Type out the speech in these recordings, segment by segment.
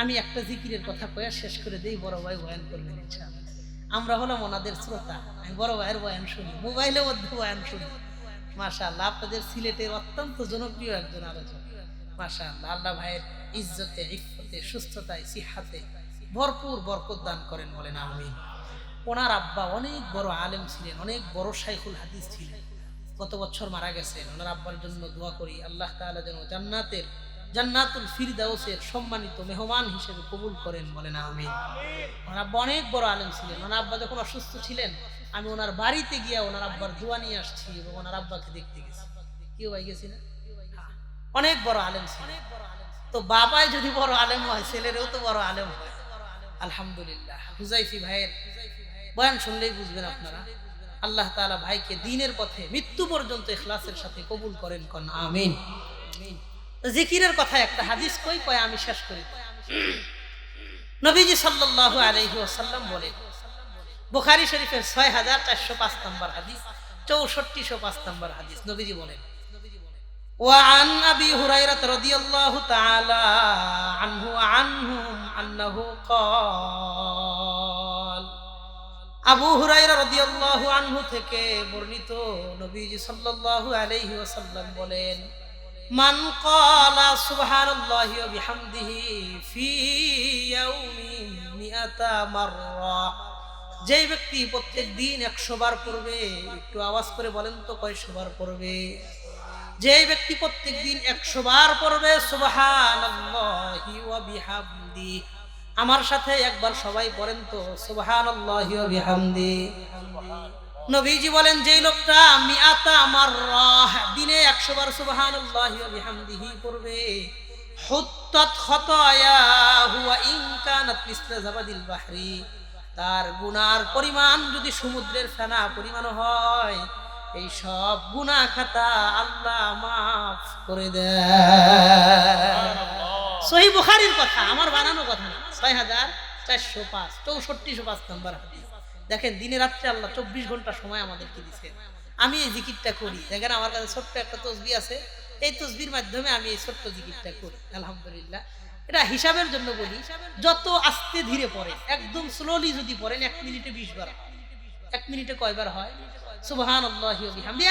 আমি একটা জিকিরের কথা কয়া শেষ করে দেই, বড় ভাই বয়ান করবেন, ইনশাআল্লাহ। আমরা হলাম ওনাদের শ্রোতা। আমি বড় ভাইয়ের বয়ান শুনি, মোবাইলের মধ্যে বয়ান শুনি। মাশাআল্লাহ, আপনাদের সিলেটের অত্যন্ত জনপ্রিয় একজন আলোচক। মাশাআল্লাহ, আল্লাহ ভাইয়ের ইজ্জতে, ইফতে, সুস্থতায়, সিহাতে ভরপুর বরকত দান করেন বলেন, আমিন। ওনার আব্বা অনেক বড় আলেম ছিলেন, অনেক বড় শাইখুল হাদিস ছিলেন। গত বছর মারা গেছেন? ওনার আব্বার জন্য দোয়া করি, আল্লাহ তাআলা যেন জান্নাতের জান্নাতুল ফিরদাউসের সম্মানিত মেহমান হিসেবে কবুল করেন বলেন আমি ওনার আব্বা অনেক বড় আলেম ছিলেন। ওনার আব্বা যখন অসুস্থ ছিলেন আমি ওনার বাড়িতে গিয়া ওনার আব্বার দোয়া নিয়ে আসছি এবং ওনার আব্বাকে দেখতে গেছি। কেউ ভাই গেছি না? হ্যাঁ, অনেক বড় আলেম ছিলেন। তো বাবাই যদি বড় আলেম হয় ছেলেরও তো বড় আলেম হয়। আলহামদুলিল্লাহ। হুজাইফি ভাইয়ের বয়ান শুনলেই বুঝবেন আপনারা। আল্লাহ তাআলা ভাইকে দিনের পথে মৃত্যু পর্যন্ত ইখলাসের সাথে কবুল করেন কন আমিন। জিকিরের কথা একটা হাদিস কই কয় আমি শেষ করি নবীজি সাল্লাল্লাহু আলাইহি ওয়াসাল্লাম বলেন বুখারী শরীফের ছয় হাজার চারশো পাঁচ নম্বর হাদিস চৌষট্টিশো পাঁচ নম্বর হাদিস নবীজি বলেন وعن أبي هريرة رضي الله تعالى عنه وعنهم أنه قال আবু হুরাইরা রাদিয়াল্লাহু আনহু থেকে বর্ণিত নবীজি সাল্লাল্লাহু আলাইহি ওয়াসাল্লাম বলেন মান ক্বালা সুবহানাল্লাহি ওয়া বিহামদিহি ফি ইয়াউমিন মিআতা যেই ব্যক্তি প্রত্যেক দিন একশো বার পড়বে, একটু আওয়াজ করে বলেন তো কয়শো বার পড়বে? যেই ব্যক্তি প্রত্যেক দিন একশো বার পড়বে বিহামদি। আমার সাথে একবার সবাই পড়েন তো বিহামদি। নবীজি বলেন, যেই লোকটা মিআতা আমার রাহ দিনে একশো বার ওয়া বিহামদিহি পড়বে। হুত্তাত খতায়াহু ওয়া ইন কানাত মিসলা জাবাদিল বাহরি। তার গুনার পরিমাণ যদি সমুদ্রের ফেনা পরিমাণ হয়, এই সব গুনা খাতা আল্লাহ মাফ করে দেয় সহি বুখারির কথা, আমার বানানো কথা ছয় হাজার চারশো পাঁচ, চৌষট্টিশো পাঁচ নম্বর হাদিস। দেখেন, দিনে রাত্রে আল্লাহ চব্বিশ ঘণ্টা সময় আমাদেরকে দিচ্ছেন আমি এই জিকিরটা করি। দেখেন, আমার কাছে ছোট্ট একটা তসবি আছে। এই তসবির মাধ্যমে আমি এই ছোট্ট জিকিরটা করি, আলহামদুলিল্লাহ। এটা হিসাবের জন্য বলি, যত আস্তে ধীরে পড়ে একদম স্লোলি যদি পড়েন, এক মিনিটে বিশ বার। এক মিনিটে কয়বার হয়? সুবহান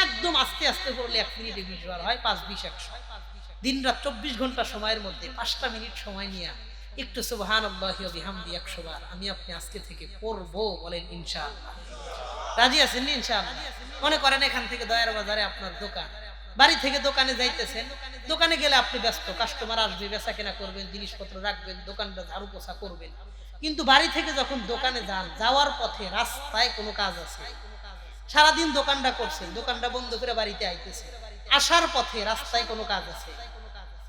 একদম আস্তে আস্তে পড়লে এক মিনিটে বিশ বার হয়, পাঁচ, বিশ, একশো। দিন রাত চব্বিশ ঘণ্টা সময়ের মধ্যে পাঁচটা মিনিট সময় নিয়ে একটু সুবহান বিহামদি একশো বার আমি আপনি আজকে থেকে পড়ব বলেন ইনশাআল্লাহ। রাজি আছেন ইনশাআল্লাহ? মনে করেন এখান থেকে দয়ার বাজারে আপনার দোকান। বাড়ি থেকে দোকানে যাইতেছেন, দোকানে গেলে আপনি ব্যস্ত, কাস্টমার আসবে, বেচা কেনা করবেন, জিনিসপত্র রাখবেন, দোকানটা ঝাড়ু পোছা করবেন। কিন্তু বাড়ি থেকে যখন দোকানে যান, যাওয়ার পথে রাস্তায় কোনো কাজ আছে? সারাদিন দোকানটা করছেন, দোকানটা বন্ধ করে বাড়িতে আইতেছে আসার পথে রাস্তায় কোনো কাজ আছে?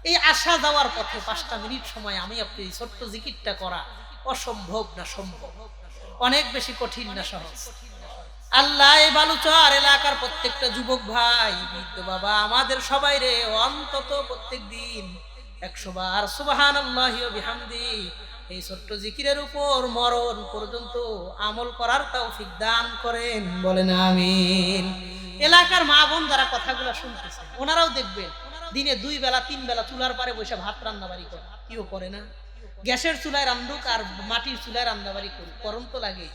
এই আসা যাওয়ার পথে পাঁচটা মিনিট সময় আমি আপনি এই ছোট্ট জিকিরটা করা অসম্ভব না সম্ভব? অনেক বেশি কঠিন না সহজ? আল্লাহ এই বালুচর এলাকার প্রত্যেকটা যুবক ভাই, বৃদ্ধ বাবা, আমাদের সবাই রে, অন্তত প্রত্যেক দিন একশো বার সুবাহান বিহামদি এই ছোট্ট জিকিরের উপর মরণ পর্যন্ত আমল করার তৌফিক দান করেন, বলেন আমিন। এলাকার মা বোন যারা কথাগুলো শুনতেছে, ওনারাও দেখবেন দিনে দুই বেলা, তিন বেলা চুলার পারে বসে ভাত রান্না বাড়ি করে। কেউ করে না। গ্যাসের চুলায় রান্ধুক আর মাটির চুলায় রান্না বাড়ি করুক করণ তো লাগে।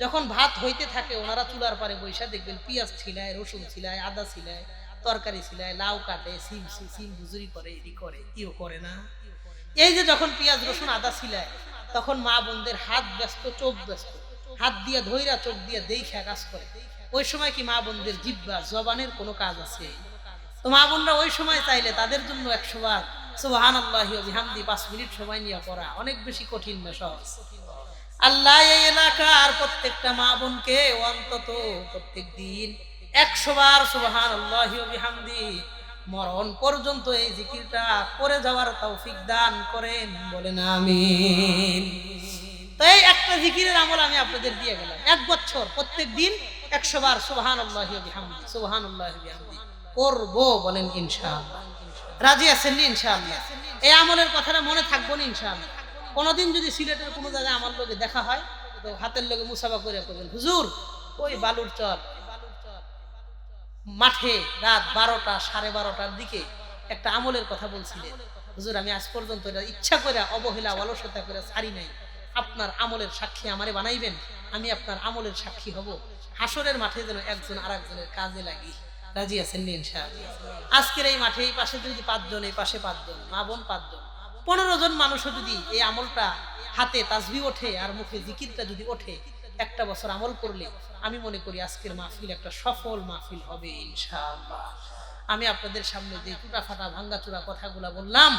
যখন ভাত হইতে থাকে, ওনারা চুলার পারে বৈশা দেখবেন পেঁয়াজ ছিলায়, রসুন ছিলায়, আদা ছিলায়, তরকারি ছিলায়, লাউ কাটে, সিম সিম বুজুরি করে, এটি করে। কেউ করে না। এই যে যখন পেঁয়াজ, রসুন, আদা ছিলায়, তখন মা বোনদের হাত ব্যস্ত, চোখ ব্যস্ত। হাত দিয়ে ধৈরা চোখ দিয়ে দেখা কাজ করে। ওই সময় কি মা বোনদের জিব্বা, জবানের কোনো কাজ আছে? মা বোনরা ওই সময় চাইলে তাদের জন্য একশো বার সুবাহান পাঁচ মিনিট সময় নিয়ে পড়া অনেক বেশি কঠিন না, সহজ। আল্লাহ এই এলাকার প্রত্যেকটা মা বোনকে অন্তত প্রত্যেক দিন একশো বার সুবাহান মরণ পর্যন্ত এই জিকিরটা করে যাওয়ার তৌফিক দান করেন বলেন আমিন। তো এই একটা জিকিরের আমল আমি আপনাদের দিয়ে গেলাম। এক বছর প্রত্যেক দিন একশো বার সুবাহান আল্লাহ বিহামদি সুবাহান করব বলেন ইনশাআল্লাহ। রাজি আছেন ইনশাআল্লাহ? এই আমলের কথাটা মনে থাকব না ইনশাআল্লাহ। কোনোদিন যদি সিলেটের কোনো জায়গায় আমার লোকে দেখা হয়, তো হাতের লোকে মুসাফা করে করবেন হুজুর, ওই বালুর চর। মাঠে রাত বারোটা, সাড়ে বারোটার দিকে একটা আমলের কথা বলছিলেন। হুজুর, আমি আজ পর্যন্ত এটা ইচ্ছা করে অবহেলা, অলসতা করে ছাড়ি নাই। আপনার আমলের সাক্ষী আমারে বানাইবেন, আমি আপনার আমলের সাক্ষী হব। হাসরের মাঠে যেন একজন আর একজনের কাজে লাগি। রাজি আছেন ইনশাআল্লাহ। আজকের এই মাঠে এই পাশে যদি পাঁচজন, এই পাশে পাঁচজন, মা বোন পাঁচজন, পনেরো জন মানুষও যদি এই আমলটা হাতে তাজবি ওঠে আর মুখে জিকিরটা যদি ওঠে, একটা বছর আমল করলে আমি মনে করি আজকের মাহফিল একটা সফল মাহফিল হবে ইনশাআল্লাহ। আমি আপনাদের সামনে যে টুটা ফাটা, ভাঙ্গা চূড়া কথাগুলা বললাম,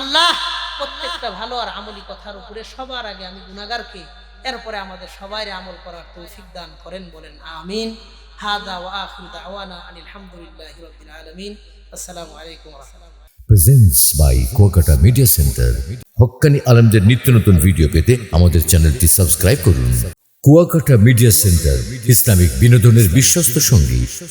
আল্লাহ প্রত্যেকটা ভালো আর আমলি কথার উপরে সবার আগে আমি গুনাগারকে এরপরে আমাদের সবাই আমল করার তৌফিক দান করেন বলেন, আমিন। হাদা ওয়া আখির দাওয়ানা আনিল হামদুলিল্লাহি রাব্বিল আলামিন। আসসালামু আলাইকুম ওয়া রাহমাতুল্লাহ। Presents by Kuakata media centre হক্কানি আলমদের নিত্য নতুন ভিডিও পেতে আমাদের চ্যানেলটি সাবস্ক্রাইব করুন। কুয়াকাটা মিডিয়া সেন্টার ইসলামিক বিনোদনের বিশ্বস্ত সঙ্গী।